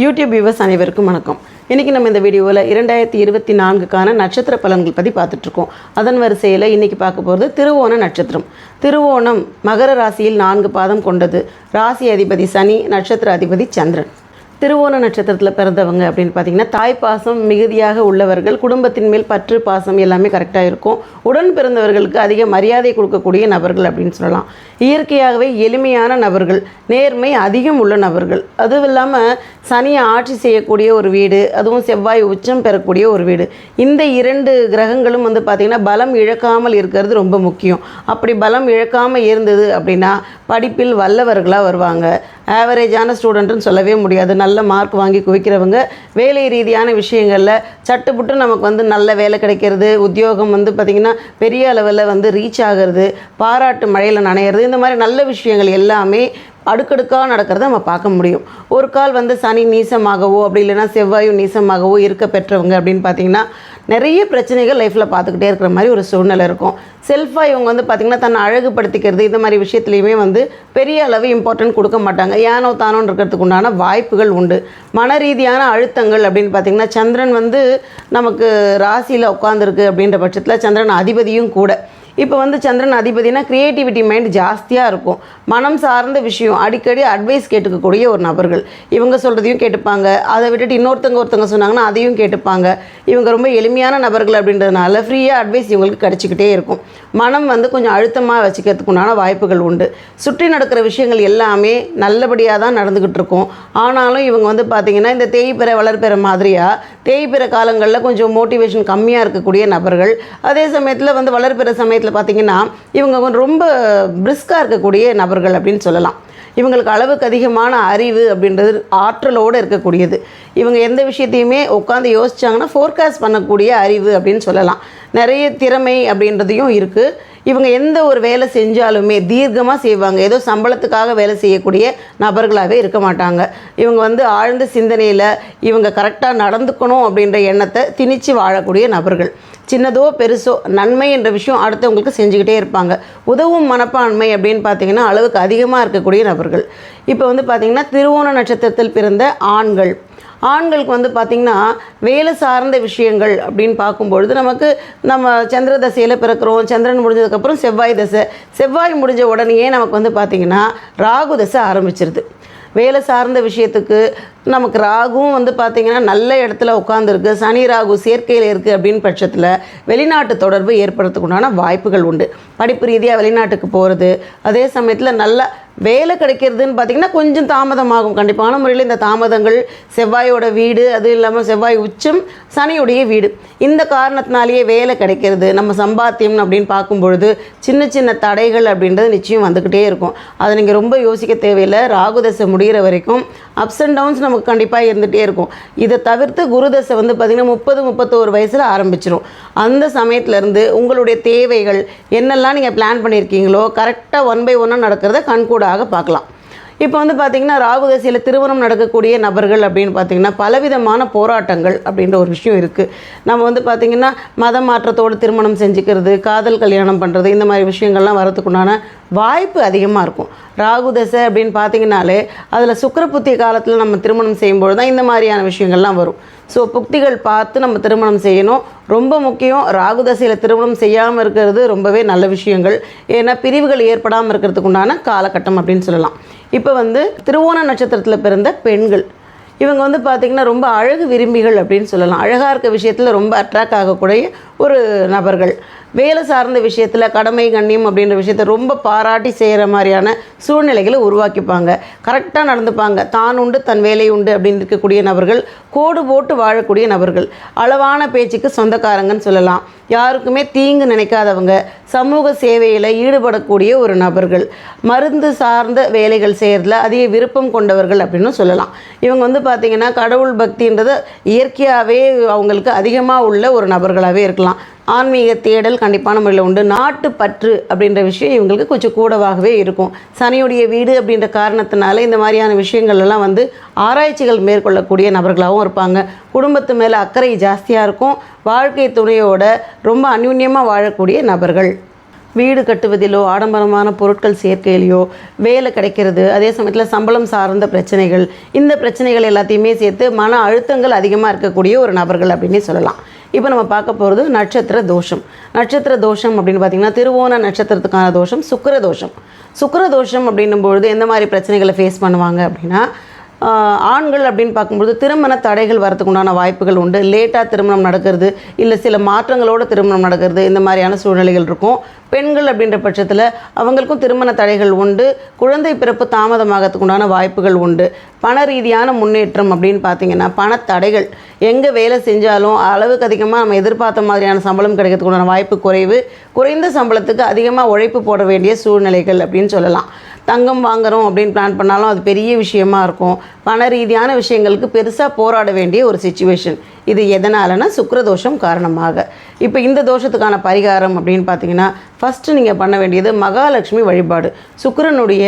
YouTube viewers அனைவருக்கும் வணக்கம். இன்றைக்கி நம்ம இந்த வீடியோவில் இரண்டாயிரத்தி இருபத்தி நான்குக்கான நட்சத்திர பலன்கள் பற்றி பார்த்துட்ருக்கோம். அதன் வரிசையில் இன்றைக்கி பார்க்க போகிறது திருவோண நட்சத்திரம். திருவோணம் மகர ராசியில் நான்கு பாதம் கொண்டது. ராசி அதிபதி சனி நட்சத்திர அதிபதி சந்திரன். திருவோண நட்சத்திரத்தில் பிறந்தவங்க அப்படின்னு பார்த்தீங்கன்னா தாய் பாசம் மிகுதியாக உள்ளவர்கள் குடும்பத்தின் மேல் பற்று பாசம் எல்லாமே கரெக்டாக இருக்கும். உடன் பிறந்தவர்களுக்கு அதிக மரியாதை கொடுக்கக்கூடிய நபர்கள் அப்படின்னு சொல்லலாம். இயற்கையாகவே எளிமையான நபர்கள் நேர்மை அதிகம் உள்ள நபர்கள். அதுவும் இல்லாமல் சனியை ஆட்சி செய்யக்கூடிய ஒரு வீடு அதுவும் செவ்வாய் உச்சம் பெறக்கூடிய ஒரு வீடு. இந்த இரண்டு கிரகங்களும் வந்து பார்த்திங்கன்னா பலம் இழக்காமல் இருக்கிறது ரொம்ப முக்கியம். அப்படி பலம் இழக்காமல் இருந்தது அப்படின்னா படிப்பில் வல்லவர்களாக வருவாங்க. ஆவரேஜான ஸ்டூடெண்ட்டுன்னு சொல்லவே முடியாது. நல்ல மார்க் வாங்கி குவிக்கிறவங்க வேலை ரீதியான விஷயங்களில் சட்டுப்புட்டு நமக்கு வந்து நல்ல வேலை கிடைக்கிறது உத்தியோகம் வந்து பார்த்திங்கன்னா பெரிய அளவில் வந்து ரீச் ஆகிறது பாராட்டு மழையில் நனையிறது இந்த மாதிரி நல்ல விஷயங்கள் எல்லாமே அடுக்கடுக்காக நடக்கிறத நம்ம பார்க்க முடியும். ஒரு கால் வந்து சனி நீசமாகவோ அப்படி இல்லைன்னா செவ்வாயும் நீசமாகவோ இருக்க பெற்றவங்க அப்படின்னு பார்த்தீங்கன்னா நிறைய பிரச்சனைகள் லைஃப்பில் பார்த்துக்கிட்டே இருக்கிற மாதிரி ஒரு சூழ்நிலை இருக்கும். செல்ஃபாக இவங்க வந்து பார்த்திங்கன்னா தன்னை அழகுபடுத்திக்கிறது இந்த மாதிரி விஷயத்துலையுமே வந்து பெரிய அளவு இம்பார்ட்டன்ட் கொடுக்க மாட்டாங்க. ஏனோ தானோன்னு இருக்கிறதுக்கு உண்டான வாய்ப்புகள் உண்டு. மன ரீதியான அழுத்தங்கள் அப்படின்னு பார்த்திங்கன்னா சந்திரன் வந்து நமக்கு ராசியில் உட்காந்துருக்கு அப்படின்ற பட்சத்தில் சந்திரன் அதிபதியும் கூட. இப்போ வந்து சந்திரன் அதிபதினா கிரியேட்டிவிட்டி மைண்ட் ஜாஸ்தியாக இருக்கும். மனம் சார்ந்த விஷயம். அடிக்கடி அட்வைஸ் கேட்டுக்கக்கூடிய ஒரு நபர்கள். இவங்க சொல்கிறதையும் கேட்டுப்பாங்க. அதை விட்டுட்டு இன்னொருத்தங்க ஒருத்தங்க சொன்னாங்கன்னா அதையும் கேட்டுப்பாங்க. இவங்க ரொம்ப எளிமையான நபர்கள் அப்படின்றதுனால ஃப்ரீயாக அட்வைஸ் இவங்களுக்கு கிடச்சிக்கிட்டே இருக்கும். மனம் வந்து கொஞ்சம் அழுத்தமாக வச்சுக்கிறதுக்கு உண்டான வாய்ப்புகள் உண்டு. சுற்றி நடக்கிற விஷயங்கள் எல்லாமே நல்லபடியாக தான் நடந்துக்கிட்டு இருக்கும். ஆனாலும் இவங்க வந்து பார்த்திங்கன்னா இந்த தேய்பிற வளர்ப்பிற மாதிரியாக தேய்பிற காலங்களில் கொஞ்சம் மோட்டிவேஷன் கம்மியாக இருக்கக்கூடிய நபர்கள். அதே சமயத்தில் வந்து வளர்ப்பிற சமயத்தில் பார்த்திங்கன்னா இவங்க ரொம்ப பிரிஸ்காக இருக்கக்கூடிய நபர்கள். அப்படின்னு சொல்லலாம். இவங்களுக்கு அளவுக்கு அதிகமான அறிவு அப்படின்றது ஆற்றலோடு இருக்கக்கூடியது. இவங்க எந்த விஷயத்தையுமே உட்காந்து யோசிச்சாங்கன்னா ஃபோர்காஸ்ட் பண்ணக்கூடிய அறிவு அப்படின்னு சொல்லலாம். நிறைய திறமை அப்படின்றதையும் இருக்குது இவங்க எந்த ஒரு வேலை செஞ்சாலுமே தீர்க்கமாக செய்வாங்க. ஏதோ சம்பளத்துக்காக வேலை செய்யக்கூடிய நபர்களாகவே இருக்க மாட்டாங்க. இவங்க வந்து ஆழ்ந்த சிந்தனையில் இவங்க கரெக்டாக நடந்துக்கணும் அப்படின்ற எண்ணத்தை திணிச்சு வாழக்கூடிய நபர்கள். சின்னதோ பெருசோ நன்மை என்ற விஷயம் அடுத்தவங்களுக்கு செஞ்சுக்கிட்டே இருப்பாங்க. உதவும் மனப்பான்மை அப்படின்னு பார்த்தீங்கன்னா அளவுக்கு அதிகமாக இருக்கக்கூடிய நபர்கள். இப்போ வந்து பார்த்திங்கன்னா திருவோண நட்சத்திரத்தில் பிறந்த ஆண்கள். ஆண்களுக்கு வந்து பார்த்திங்கன்னா வேலை சார்ந்த விஷயங்கள் அப்படின்னு பார்க்கும்பொழுது நமக்கு நம்ம சந்திர தசையில் பிறக்கிறோம் சந்திரன் முடிஞ்சதுக்கப்புறம் செவ்வாய் தசை. செவ்வாய் முடிஞ்ச உடனேயே நமக்கு வந்து பார்த்திங்கன்னா ராகு தசை ஆரம்பிச்சிருது. வேலை சார்ந்த விஷயத்துக்கு நமக்கு ராகுவும் வந்து பார்த்திங்கன்னா நல்ல இடத்துல உட்காந்துருக்கு சனி ராகு சேர்க்கையில் இருக்குது அப்படின்னு பட்சத்தில் வெளிநாட்டு தொடர்பு ஏற்படுறதுக்கு உண்டான வாய்ப்புகள் உண்டு. படிப்பு ரீதியாக வெளிநாட்டுக்கு போகிறது அதே சமயத்தில் நல்ல வேலை கிடைக்கிறதுன்னு பார்த்திங்கன்னா கொஞ்சம் தாமதமாகும். கண்டிப்பான முறையில் இந்த தாமதங்கள் செவ்வாயோட வீடு அது இல்லாமல் செவ்வாய் உச்சம் சனியுடைய வீடு. இந்த காரணத்தினாலேயே வேலை கிடைக்கிறது நம்ம சம்பாத்தியம் அப்படின்னு பார்க்கும்பொழுது சின்ன சின்ன தடைகள் அப்படின்றது நிச்சயம் வந்துக்கிட்டே இருக்கும். அதை நீங்கள் ரொம்ப யோசிக்க தேவையில்லை. ராகுதசை முடிகிற வரைக்கும் அப்ஸ் அண்ட் டவுன்ஸ் நமக்கு கண்டிப்பாக இருந்துகிட்டே இருக்கும். இதை தவிர்த்து குருதசை வந்து பார்த்திங்கன்னா முப்பது முப்பத்தோரு வயசில் ஆரம்பிச்சிரும். அந்த சமயத்துலேருந்து உங்களுடைய தேவைகள் என்னெல்லாம் நீங்கள் பிளான் பண்ணியிருக்கீங்களோ கரெக்டாக ஒன் பை ஒன்னாக நடக்கிறத கண்கூடாக பார்க்கலாம். இப்போ வந்து பார்த்திங்கன்னா ராகுதசையில் திருமணம் நடக்கக்கூடிய நபர்கள் அப்படின்னு பார்த்திங்கன்னா பலவிதமான போராட்டங்கள் அப்படின்ற ஒரு விஷயம் இருக்குது நம்ம வந்து பார்த்திங்கன்னா மத மாற்றத்தோடு திருமணம் செஞ்சுக்கிறது காதல் கல்யாணம் பண்ணுறது இந்த மாதிரி விஷயங்கள்லாம் வரதுக்குண்டான வாய்ப்பு அதிகமாக இருக்கும். ராகு தசை அப்படின்னு பார்த்தீங்கன்னாலே அதில் சுக்கரப்புத்தி காலத்தில் நம்ம திருமணம் செய்யும்போது தான் இந்த மாதிரியான விஷயங்கள்லாம் வரும். ஸோ புக்திகள் பார்த்து நம்ம திருமணம் செய்யணும். ரொம்ப முக்கியம் ராகு தசையில் திருமணம் செய்யாமல் இருக்கிறது ரொம்பவே நல்ல விஷயங்கள். ஏன்னா பிரிவுகள் ஏற்படாமல் இருக்கிறதுக்கு உண்டான காலகட்டம் அப்படின்னு சொல்லலாம். இப்போ வந்து திருவோண நட்சத்திரத்தில் பிறந்த பெண்கள். இவங்க வந்து பார்த்திங்கன்னா ரொம்ப அழகு விரும்பிகள் அப்படின்னு சொல்லலாம். அழகாக இருக்க விஷயத்தில் ரொம்ப அட்ராக்ட் ஆகக்கூடிய ஒரு நபர்கள். வேலை சார்ந்த விஷயத்தில் கடமை கண்ணியம் அப்படின்ற விஷயத்த ரொம்ப பாராட்டி செய்கிற மாதிரியான சூழ்நிலைகளை உருவாக்கிப்பாங்க. கரெக்டாக நடந்துப்பாங்க. தான் உண்டு தன் வேலை உண்டு அப்படின்னு இருக்கக்கூடிய நபர்கள் கோடு போட்டு வாழக்கூடிய நபர்கள். அளவான பேச்சுக்கு சொந்தக்காரங்கன்னு சொல்லலாம். யாருக்குமே தீங்கு நினைக்காதவங்க. சமூக சேவையில் ஈடுபடக்கூடிய ஒரு நபர்கள். மருந்து சார்ந்த வேலைகள் செய்கிறதுல அதிக விருப்பம் கொண்டவர்கள் அப்படின்னு சொல்லலாம். இவங்க வந்து பார்த்திங்கன்னா கடவுள் பக்தின்றது இயற்கையாகவே அவங்களுக்கு அதிகமாக உள்ள ஒரு நபர்களாகவே இருக்கலாம். ஆன்மீக தேடல் கண்டிப்பான முறையில் உண்டு. நாட்டு பற்று அப்படின்ற விஷயம் இவங்களுக்கு கொஞ்சம் கூடவாகவே இருக்கும். சனியுடைய வீடு அப்படின்ற காரணத்தினால இந்த மாதிரியான விஷயங்கள் எல்லாம் வந்து ஆராய்ச்சிகள் மேற்கொள்ளக்கூடிய நபர்களாகவும் இருப்பாங்க. குடும்பத்து மேலே அக்கறை ஜாஸ்தியாக இருக்கும். வாழ்க்கை துணையோட ரொம்ப அந்யுன்யமாக வாழக்கூடிய நபர்கள். வீடு கட்டுவதிலோ ஆடம்பரமான பொருட்கள் சேர்க்கையிலையோ வேலை கிடைக்கிறது அதே சமயத்தில் சம்பளம் சார்ந்த பிரச்சனைகள் இந்த பிரச்சனைகள் எல்லாத்தையுமே சேர்த்து மன அழுத்தங்கள் அதிகமாக இருக்கக்கூடிய ஒரு நபர்கள் அப்படின்னே சொல்லலாம். இப்போ நம்ம பார்க்க போகிறது நட்சத்திர தோஷம். நட்சத்திர தோஷம் அப்படின்னு பார்த்தீங்கன்னா திருவோண நட்சத்திரத்துக்கான தோஷம் சுக்கர தோஷம். சுக்கிர தோஷம் அப்படின்னும் பொழுது எந்த மாதிரி பிரச்சனைகளை ஃபேஸ் பண்ணுவாங்க அப்படின்னா ஆண்கள் அப்படின்னு பார்க்கும்போது திருமண தடைகள் வரதுக்கு உண்டான வாய்ப்புகள் உண்டு. லேட்டாக திருமணம் நடக்கிறது இல்லை சில மாற்றங்களோட திருமணம் நடக்கிறது இந்த மாதிரியான சூழ்நிலைகள் இருக்கும். பெண்கள் அப்படின்ற பட்சத்தில் அவங்களுக்கும் திருமண தடைகள் உண்டு. குழந்தை பிறப்பு தாமதமாகறதுக்கு உண்டான வாய்ப்புகள் உண்டு. பண ரீதியான முன்னேற்றம் அப்படின்னு பார்த்தீங்கன்னா பணத்தடைகள் எங்கே வேலை செஞ்சாலும் அளவுக்கு அதிகமாக நம்ம எதிர்பார்த்த மாதிரியான சம்பளம் கிடைக்கிறதுக்கு உண்டான வாய்ப்பு குறைவு. குறைந்த சம்பளத்துக்கு அதிகமாக உழைப்பு போட வேண்டிய சூழ்நிலைகள் அப்படின்னு சொல்லலாம். தங்கம் வாங்குறோம் அப்படின்னு பிளான் பண்ணாலும் அது பெரிய விஷயமா இருக்கும். பண ரீதியான விஷயங்களுக்கு பெருசாக போராட வேண்டிய ஒரு சுச்சுவேஷன் இது எதனாலனா சுக்கரதோஷம் காரணமாக. இப்போ இந்த தோஷத்துக்கான பரிகாரம் அப்படின்னு பார்த்தீங்கன்னா ஃபஸ்ட்டு நீங்கள் பண்ண வேண்டியது மகாலட்சுமி வழிபாடு. சுக்கரனுடைய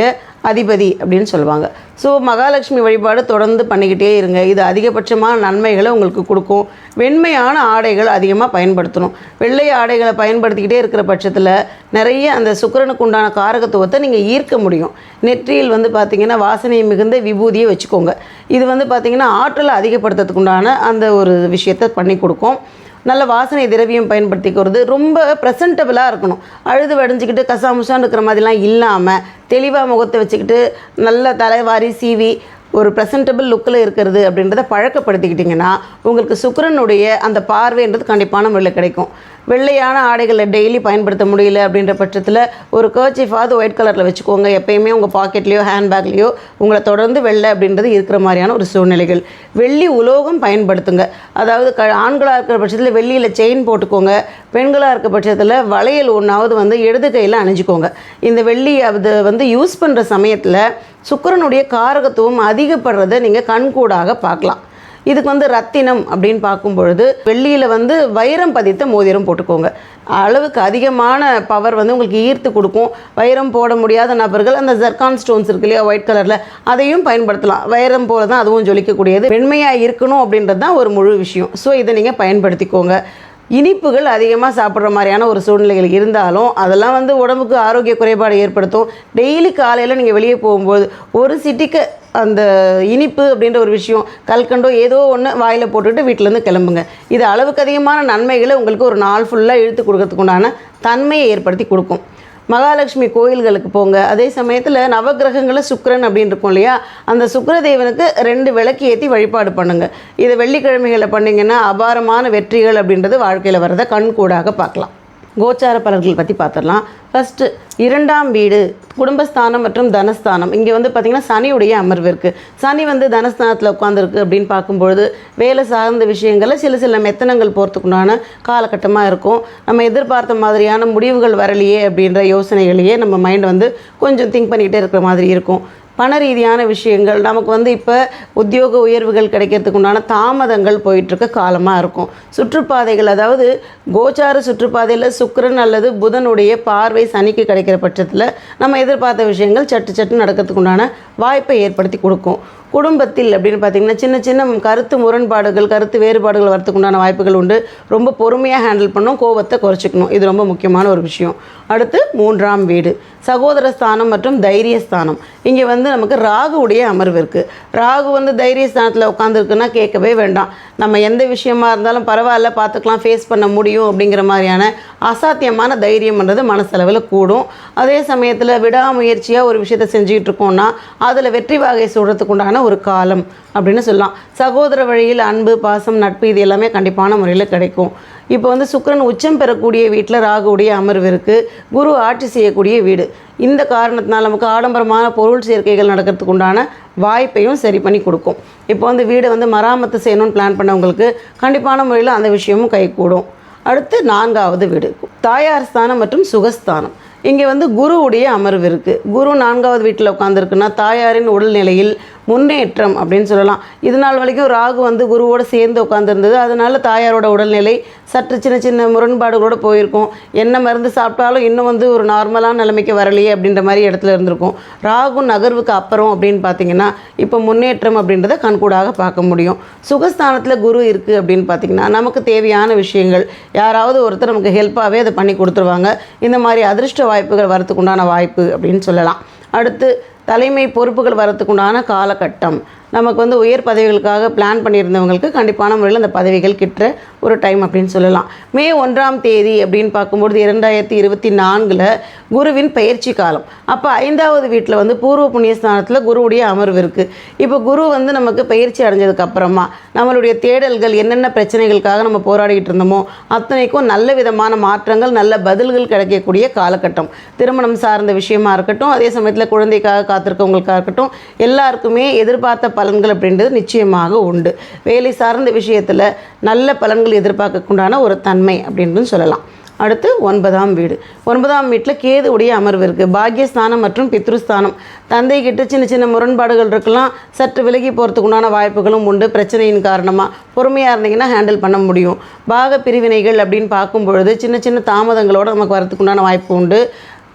அதிபதி அப்படின்னு சொல்லுவாங்க. ஸோ மகாலட்சுமி வழிபாடு தொடர்ந்து பண்ணிக்கிட்டே இருங்க. இது அதிகபட்சமான நன்மைகளை உங்களுக்கு கொடுக்கும். வெண்மையான ஆடைகள் அதிகமாக பயன்படுத்தணும். வெள்ளை ஆடைகளை பயன்படுத்திக்கிட்டே இருக்கிற பட்சத்தில் நிறைய அந்த சுக்கிரனுக்கு உண்டான காரகத்துவத்தை நீங்கள் ஈர்க்க முடியும். நெற்றியில் வந்து பார்த்திங்கன்னா வாசனை மிகுந்த விபூதியை வச்சுக்கோங்க. இது வந்து பார்த்திங்கன்னா ஆற்றலை அதிகப்படுத்துறதுக்கு உண்டான அந்த ஒரு விஷயத்தை பண்ணி கொடுக்கும். நல்ல வாசனை திரவியம் பயன்படுத்திக்கிறது. ரொம்ப ப்ரெசன்டபுளாக இருக்கணும். அழுது வடிஞ்சிக்கிட்டு கசாமுசான்னு இருக்கிற மாதிரிலாம் இல்லாமல் தெளிவாக முகத்தை வச்சுக்கிட்டு நல்ல தலைவாரி சீவி ஒரு ப்ரெசன்டபிள் லுக்கில் இருக்கிறது அப்படின்றத பழக்கப்படுத்திக்கிட்டிங்கன்னா உங்களுக்கு சுக்கரனுடைய அந்த பார்வைன்றது கண்டிப்பான முறையில் கிடைக்கும். வெள்ளையான ஆடைகளை டெய்லி பயன்படுத்த முடியல அப்படின்ற பட்சத்தில் ஒரு கர்ச்சிஃபாவது ஒயிட் கலரில் வச்சுக்கோங்க. எப்பயுமே உங்கள் பாக்கெட்லேயோ ஹேண்ட்பேக்லேயோ உங்களை தொடர்ந்து வெள்ளை அப்படின்றது இருக்கிற மாதிரியான ஒரு சூழ்நிலைகள். வெள்ளி உலோகம் பயன்படுத்துங்க. அதாவது க ஆண்களாக இருக்கிற பட்சத்தில் வெள்ளியில் செயின் போட்டுக்கோங்க. பெண்களாக இருக்க பட்சத்தில் வளையல் ஒன்றாவது வந்து இடது கையில் அணிஞ்சுக்கோங்க. இந்த வெள்ளி அது வந்து யூஸ் பண்ணுற சமயத்தில் சுக்கரனுடைய காரகத்துவம் அதிகப்படுறதை நீங்கள் கண்கூடாக பார்க்கலாம். இதுக்கு வந்து ரத்தினம் அப்படின்னு பார்க்கும் பொழுது வெள்ளியில் வந்து வைரம் பதித்த மோதிரம் போட்டுக்கோங்க. அளவுக்கு அதிகமான பவர் வந்து உங்களுக்கு ஈர்த்து கொடுக்கும். வைரம் போட முடியாத நபர்கள் அந்த ஜர்கான் ஸ்டோன்ஸ் இருக்கு இல்லையா ஒயிட் கலரில் அதையும் பயன்படுத்தலாம். வைரம் போல தான் அதுவும் ஜொலிக்கக்கூடியது. வெண்மையாக இருக்கணும் அப்படின்றது தான் ஒரு முழு விஷயம். ஸோ இதை நீங்கள் பயன்படுத்திக்கோங்க. இனிப்புகள் அதிகமாக சாப்பிட்ற மாதிரியான ஒரு சூழ்நிலைகள் இருந்தாலும் அதெல்லாம் வந்து உடம்புக்கு ஆரோக்கிய குறைபாடு ஏற்படுத்தும். டெய்லி காலையில் நீங்கள் வெளியே போகும்போது ஒரு சிட்டிக்கு அந்த இனிப்பு அப்படின்ற ஒரு விஷயம் கல்கண்டோ ஏதோ ஒன்று வாயில் போட்டுட்டு வீட்டிலேருந்து கிளம்புங்க. இது அளவுக்கு அதிகமான நன்மைகளை உங்களுக்கு ஒரு நாள் ஃபுல்லாக இழுத்து கொடுக்கறதுக்கு உண்டான தன்மையை ஏற்படுத்தி கொடுக்கும். மகாலட்சுமி கோயில்களுக்கு போங்க. அதே சமயத்தில் நவகிரகங்களில் சுக்கரன் அப்படின்னு இருக்கும் இல்லையா? அந்த சுக்கிரதேவனுக்கு ரெண்டு விளக்கு ஏற்றி வழிபாடு பண்ணுங்கள் இதை வெள்ளிக்கிழமைகளை பண்ணிங்கன்னா அபாரமான வெற்றிகள் அப்படின்றது வாழ்க்கையில் வரதை கண்கூடாக பார்க்கலாம். கோச்சார பலன்கள் பற்றி பார்த்துடலாம் ஃபஸ்ட்டு இரண்டாம் வீடு குடும்பஸ்தானம் மற்றும் தனஸ்தானம். இங்கே வந்து பார்த்திங்கன்னா சனியுடைய அமர்வு இருக்குது சனி வந்து தனஸ்தானத்தில் உட்காந்துருக்கு அப்படின்னு பார்க்கும்பொழுது வேலை சார்ந்த விஷயங்களில் சில சில மெத்தனங்கள் போகிறதுக்குண்டான காலகட்டமாக இருக்கும். நம்ம எதிர்பார்த்த மாதிரியான முடிவுகள் வரலையே அப்படின்ற யோசனைகளையே நம்ம மைண்ட் வந்து கொஞ்சம் திங்க் பண்ணிக்கிட்டே இருக்கிற மாதிரி இருக்கும். பண ரீதியான விஷயங்கள். நமக்கு வந்து இப்போ உத்தியோக உயர்வுகள் கிடைக்கிறதுக்கு உண்டான தாமதங்கள் போயிட்டுருக்க காலமாக இருக்கும். சுற்றுப்பாதைகள் அதாவது கோச்சார சுற்றுப்பாதையில் சுக்கரன் அல்லது புதனுடைய பார்வை சனிக்கு கிடைக்கிற பட்சத்தில் நம்ம எதிர்பார்த்த விஷயங்கள் சட்டு சட்டு நடக்கிறதுக்கு உண்டான வாய்ப்பை ஏற்படுத்தி கொடுக்கும். குடும்பத்தில் அப்படின்னு பார்த்தீங்கன்னா சின்ன சின்ன கருத்து முரண்பாடுகள் கருத்து வேறுபாடுகள் வரத்துக்கு உண்டான வாய்ப்புகள் உண்டு. ரொம்ப பொறுமையாக ஹேண்டில் பண்ணணும் கோபத்தை குறைச்சிக்கணும். இது ரொம்ப முக்கியமான ஒரு விஷயம். அடுத்து மூன்றாம் வீடு. சகோதர ஸ்தானம் மற்றும் தைரிய ஸ்தானம். இங்கே வந்து நமக்கு ராகுவுடைய அமர்வு இருக்குது ராகு வந்து தைரிய ஸ்தானத்தில் உட்காந்துருக்குன்னா கேட்கவே வேண்டாம். நம்ம எந்த விஷயமா இருந்தாலும் பரவாயில்ல பார்த்துக்கலாம் ஃபேஸ் பண்ண முடியும் அப்படிங்கிற மாதிரியான அசாத்தியமான தைரியம்ன்றது மனசளவில் கூடும். அதே சமயத்தில் விடாமுயற்சியாக ஒரு விஷயத்தை செஞ்சுக்கிட்டு இருக்கோம்னா அதில் வெற்றி வாகை சொல்கிறதுக்கு உண்டான ஒரு காலம் அப்படின்னு சொல்லலாம். சகோதர வழியில் அன்பு பாசம் நட்பு இது எல்லாமே கண்டிப்பான முறையில் கிடைக்கும். இப்போ வந்து சுக்கரன் உச்சம் பெறக்கூடிய வீட்டில் ராகுடைய அமர்வு இருக்குது குரு ஆட்சி செய்யக்கூடிய வீடு. இந்த காரணத்தினால் நமக்கு ஆடம்பரமான பொருள் சேர்க்கைகள் நடக்கிறதுக்கு உண்டான வாய்ப்பையும் சரி பண்ணி கொடுக்கும். இப்போ வந்து வீடை வந்து மராமத்து செய்யணும்னு பிளான் பண்ணவங்களுக்கு கண்டிப்பான முறையில் அந்த விஷயமும் கைகூடும் அடுத்து நான்காவது வீடு. தாயார் ஸ்தானம் மற்றும் சுகஸ்தானம். இங்கே வந்து குருவுடைய அமர்வு இருக்குது குரு நான்காவது வீட்டில் உட்காந்துருக்குன்னா தாயாரின் உடல்நிலையில் முன்னேற்றம் அப்படின்னு சொல்லலாம். இது நாள் வரைக்கும் ராகு வந்து குருவோடு சேர்ந்து உட்காந்துருந்தது அதனால தாயாரோட உடல்நிலை சற்று சின்ன சின்ன முரண்பாடுகளோடு போயிருக்கும். என்ன மருந்து சாப்பிட்டாலும் இன்னும் வந்து ஒரு நார்மலான நிலைமைக்கு வரலையே அப்படின்ற மாதிரி இடத்துல இருந்திருக்கும். ராகு நகர்வுக்கு அப்புறம் அப்படின்னு பார்த்தீங்கன்னா இப்போ முன்னேற்றம் அப்படின்றத கண்கூடாக பார்க்க முடியும். சுகஸ்தானத்தில் குரு இருக்குது அப்படின்னு பார்த்தீங்கன்னா நமக்கு தேவையான விஷயங்கள் யாராவது ஒருத்தர் நமக்கு ஹெல்ப்பாகவே அதை பண்ணி கொடுத்துருவாங்க. இந்த மாதிரி அதிர்ஷ்ட வாய்ப்புகள் வரத்துக்குண்டான வாய்ப்பு அப்படின்னு சொல்லலாம். அடுத்து தலைமை பொறுப்புகள் வரத்துக்குண்டான காலகட்டம். நமக்கு வந்து உயர் பதவிகளுக்காக பிளான் பண்ணியிருந்தவங்களுக்கு கண்டிப்பான முறையில் அந்த பதவிகள் கிட்ட ஒரு டைம் அப்படின்னு சொல்லலாம். மே ஒன்றாம் தேதி அப்படின்னு பார்க்கும்பொழுது இரண்டாயிரத்தி இருபத்தி நான்கில் குருவின் பயிற்சி காலம். அப்போ ஐந்தாவது வீட்டில் வந்து பூர்வ புண்ணியஸ்தானத்தில் குருவுடைய அமர்வு இருக்குது இப்போ குரு வந்து நமக்கு பயிற்சி அடைஞ்சதுக்கு அப்புறமா நம்மளுடைய தேடல்கள் என்னென்ன பிரச்சனைகளுக்காக நம்ம போராடிக்கிட்டு இருந்தோமோ அத்தனைக்கும் நல்ல விதமான மாற்றங்கள் நல்ல பதில்கள் கிடைக்கக்கூடிய காலகட்டம். திருமணம் சார்ந்த விஷயமா இருக்கட்டும் அதே சமயத்தில் குழந்தைக்காக காத்திருக்கவங்களுக்காக இருக்கட்டும் எல்லாருக்குமே எதிர்பார்த்த பலன்கள் அப்படின்றது நிச்சயமாக உண்டு. வேலை சார்ந்த விஷயத்தில் நல்ல பலன்கள் எதிர்பார்க்கக்குண்டான ஒரு தன்மை அப்படின்னு சொல்லலாம். அடுத்து ஒன்பதாம் வீடு. ஒன்பதாம் வீட்டில் கேது உடைய அமர்வு இருக்குது பாக்யஸ்தானம் மற்றும் பித்ருஸ்தானம். தந்தை கிட்ட சின்ன சின்ன முரண்பாடுகள் இருக்கலாம். சற்று விலகி போகிறதுக்கு உண்டான வாய்ப்புகளும் உண்டு. பிரச்சனையின் காரணமாக பொறுமையாக இருந்தீங்கன்னா ஹேண்டில் பண்ண முடியும். பாக பிரிவினைகள் அப்படின்னு பார்க்கும் பொழுது சின்ன சின்ன தாமதங்களோடு நமக்கு வரதுக்கு உண்டான வாய்ப்பு உண்டு.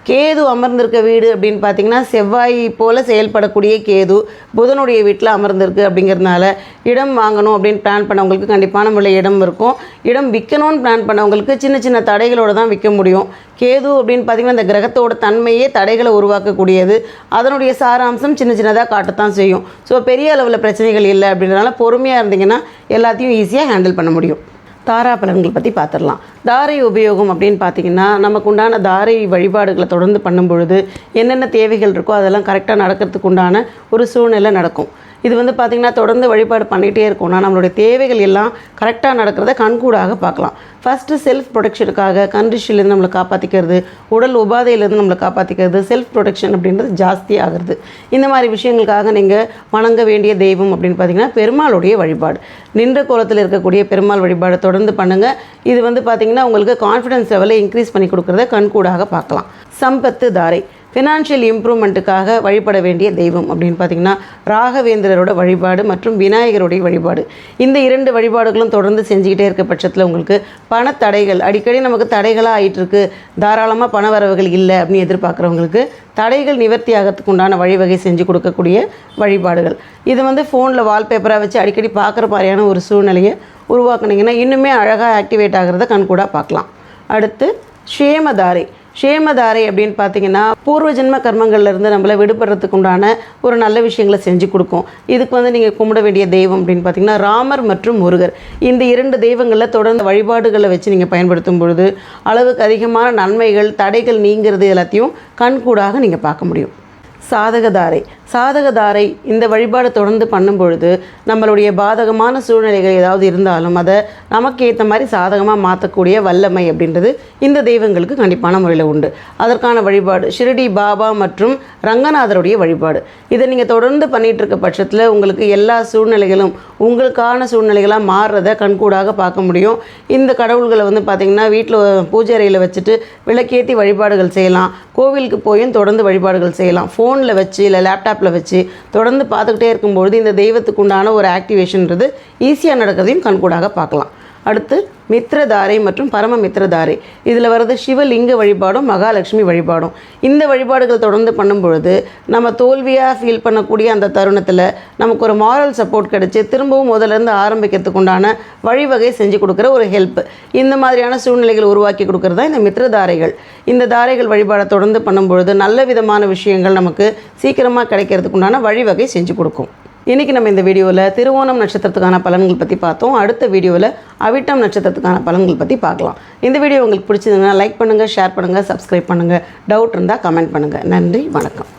கேது அமர்ந்திருக்க வீடு அப்படின்னு பார்த்தீங்கன்னா செவ்வாய் போல் செயல்படக்கூடிய கேது புதனுடைய வீட்டில் அமர்ந்திருக்கு அப்படிங்கிறதுனால இடம் வாங்கணும் அப்படின்னு பிளான் பண்ணவங்களுக்கு கண்டிப்பான முறையில் இடம் இருக்கும். இடம் விற்கணும்னு பிளான் பண்ணவங்களுக்கு சின்ன சின்ன தடைகளோடு தான் விற்க முடியும். கேது அப்படின்னு பார்த்தீங்கன்னா இந்த கிரகத்தோட தன்மையே தடைகளை உருவாக்கக்கூடியது. அதனுடைய சாராம்சம் சின்ன சின்னதாக காட்டத்தான் செய்யும். ஸோ பெரிய அளவில் பிரச்சனைகள் இல்லை அப்படின்றனால பொறுமையாக இருந்தீங்கன்னா எல்லாத்தையும் ஈஸியாக ஹேண்டில் பண்ண முடியும். தாரா பலன்கள் பற்றி பார்த்துடலாம் தாரை உபயோகம் அப்படின்னு பார்த்தீங்கன்னா நமக்கு உண்டான தாரை வழிபாடுகளை தொடர்ந்து பண்ணும் பொழுது என்னென்ன தேவைகள் இருக்கோ அதெல்லாம் கரெக்டாக நடக்கிறதுக்கு உண்டான ஒரு சூழ்நிலை நடக்கும். இது வந்து பார்த்திங்கன்னா தொடர்ந்து வழிபாடு பண்ணிகிட்டே இருக்கோம்னா நம்மளுடைய தேவைகள் எல்லாம் கரெக்டாக நடக்கிறத கண்கூடாக பார்க்கலாம். ஃபஸ்ட்டு செல்ஃப் ப்ரொடெக்ஷனுக்காக கண்டிஷன்லேருந்து நம்மளை காப்பாற்றிக்கிறது உடல் உபாதையிலேருந்து நம்மளை காப்பாற்றிக்கிறது செல்ஃப் ப்ரொடெக்ஷன் அப்படின்றது ஜாஸ்தி ஆகிறது. இந்த மாதிரி விஷயங்களுக்காக நீங்கள் வணங்க வேண்டிய தெய்வம் அப்படின்னு பார்த்தீங்கன்னா பெருமாளுடைய வழிபாடு. நின்ற கோலத்தில் இருக்கக்கூடிய பெருமாள் வழிபாடு தொடர்ந்து பண்ணுங்கள் இது வந்து பார்த்திங்கன்னா உங்களுக்கு கான்ஃபிடன்ஸ் லெவலை இன்க்ரீஸ் பண்ணி கொடுக்குறத கண்கூடாக பார்க்கலாம். சம்பத்து தாரை. ஃபினான்ஷியல் இம்ப்ரூவ்மெண்ட்டுக்காக வழிபட வேண்டிய தெய்வம் அப்படின்னு பார்த்தீங்கன்னா ராகவேந்திரரோட வழிபாடு மற்றும் விநாயகருடைய வழிபாடு. இந்த இரண்டு வழிபாடுகளும் தொடர்ந்து செஞ்சுக்கிட்டே இருக்க பட்சத்தில் உங்களுக்கு பணத்தடைகள் அடிக்கடி நமக்கு தடைகளாக ஆகிட்டுருக்கு தாராளமாக பண வரவுகள் இல்லை அப்படின்னு எதிர்பார்க்குறவங்களுக்கு தடைகள் நிவர்த்தி ஆகிறதுக்கு உண்டான வழிவகை செஞ்சு கொடுக்கக்கூடிய வழிபாடுகள். இது வந்து ஃபோனில் வால்பேப்பராக வச்சு அடிக்கடி பார்க்குற மாதிரியான ஒரு சூழ்நிலையை உருவாக்குனீங்கன்னா இன்னுமே அழகாக ஆக்டிவேட் ஆகிறத கண்கூடாக பார்க்கலாம். அடுத்து ஷேமதாரி ஷேமதாரை அப்படின்னு பார்த்தீங்கன்னா பூர்வ ஜென்ம கர்மங்கள்ல இருந்து நம்மளை விடுபடுறதுக்கு உண்டான ஒரு நல்ல விஷயங்களை செஞ்சு கொடுக்கும். இதுக்கு வந்து நீங்கள் கும்பிட வேண்டிய தெய்வம் அப்படின்னு பார்த்தீங்கன்னா ராமர் மற்றும் முருகர். இந்த இரண்டு தெய்வங்களில் தொடர்ந்து வழிபாடுகளை வச்சு நீங்கள் பயன்படுத்தும் பொழுது அளவுக்கு அதிகமான நன்மைகள் தடைகள் நீங்கிறது எல்லாத்தையும் கண்கூடாக நீங்கள் பார்க்க முடியும். சாதகதாரை. சாதகதாரை இந்த வழிபாடு தொடர்ந்து பண்ணும் பொழுது நம்மளுடைய பாதகமான சூழ்நிலைகள் ஏதாவது இருந்தாலும் அதை நமக்கு ஏற்ற மாதிரி சாதகமாக மாற்றக்கூடிய வல்லமை அப்படின்றது இந்த தெய்வங்களுக்கு கண்டிப்பான முறையில் உண்டு. அதற்கான வழிபாடு ஷிரடி பாபா மற்றும் ரங்கநாதருடைய வழிபாடு. இதை நீங்கள் தொடர்ந்து பண்ணிகிட்ருக்க இருக்க பட்சத்தில் உங்களுக்கு எல்லா சூழ்நிலைகளும் உங்களுக்கான சூழ்நிலைகளாக மாறுறத கண்கூடாக பார்க்க முடியும். இந்த கடவுள்களை வந்து பார்த்திங்கன்னா வீட்டில் பூஜை அறையில் வச்சுட்டு விளக்கேற்றி வழிபாடுகள் செய்யலாம். கோவிலுக்கு போயும் தொடர்ந்து வழிபாடுகள் செய்யலாம். ஃபோனில் வச்சு இல்லை லேப்டாப் லேப்டாப்பில் வச்சு தொடர்ந்து பார்த்துக்கிட்டே இருக்கும்பொழுது இந்த தெய்வத்துக்கு உண்டான ஒரு ஆக்டிவேஷன்றது ஈஸியாக நடக்கிறதையும் கண்கூடாக பார்க்கலாம். அடுத்து மித்ரதாரை மற்றும் பரம மித்ரதாரை. இதில் வர்றது சிவலிங்க வழிபாடும் மகாலட்சுமி வழிபாடும். இந்த வழிபாடுகள் தொடர்ந்து பண்ணும் பொழுது நம்ம தோல்வியாக ஃபீல் பண்ணக்கூடிய அந்த தருணத்தில் நமக்கு ஒரு மாரல் சப்போர்ட் கிடைச்சி திரும்பவும் முதல்ல இருந்து ஆரம்பிக்கிறதுக்கு உண்டான வழிவகை செஞ்சு கொடுக்குற ஒரு ஹெல்ப் இந்த மாதிரியான சூழ்நிலைகள் உருவாக்கி கொடுக்குறது தான் இந்த மித்ரதாரைகள். இந்த தாரைகள் வழிபாடை தொடர்ந்து பண்ணும் பொழுது நல்ல விதமான விஷயங்கள் நமக்கு சீக்கிரமாக கிடைக்கிறதுக்கு உண்டான வழிவகை செஞ்சு கொடுக்கும். இன்றைக்கி நம்ம இந்த வீடியோவில் திருவோணம் நட்சத்திரத்துக்கான பலன்கள் பற்றி பார்த்தோம். அடுத்த வீடியோவில் அவிட்டம் நட்சத்திரத்துக்கான பலன்கள் பற்றி பார்க்கலாம். இந்த வீடியோ உங்களுக்கு பிடிச்சதுன்னா லைக் பண்ணுங்கள் ஷேர் பண்ணுங்கள் சப்ஸ்கிரைப் பண்ணுங்கள் டவுட் இருந்தால் கமெண்ட் பண்ணுங்கள் நன்றி வணக்கம்.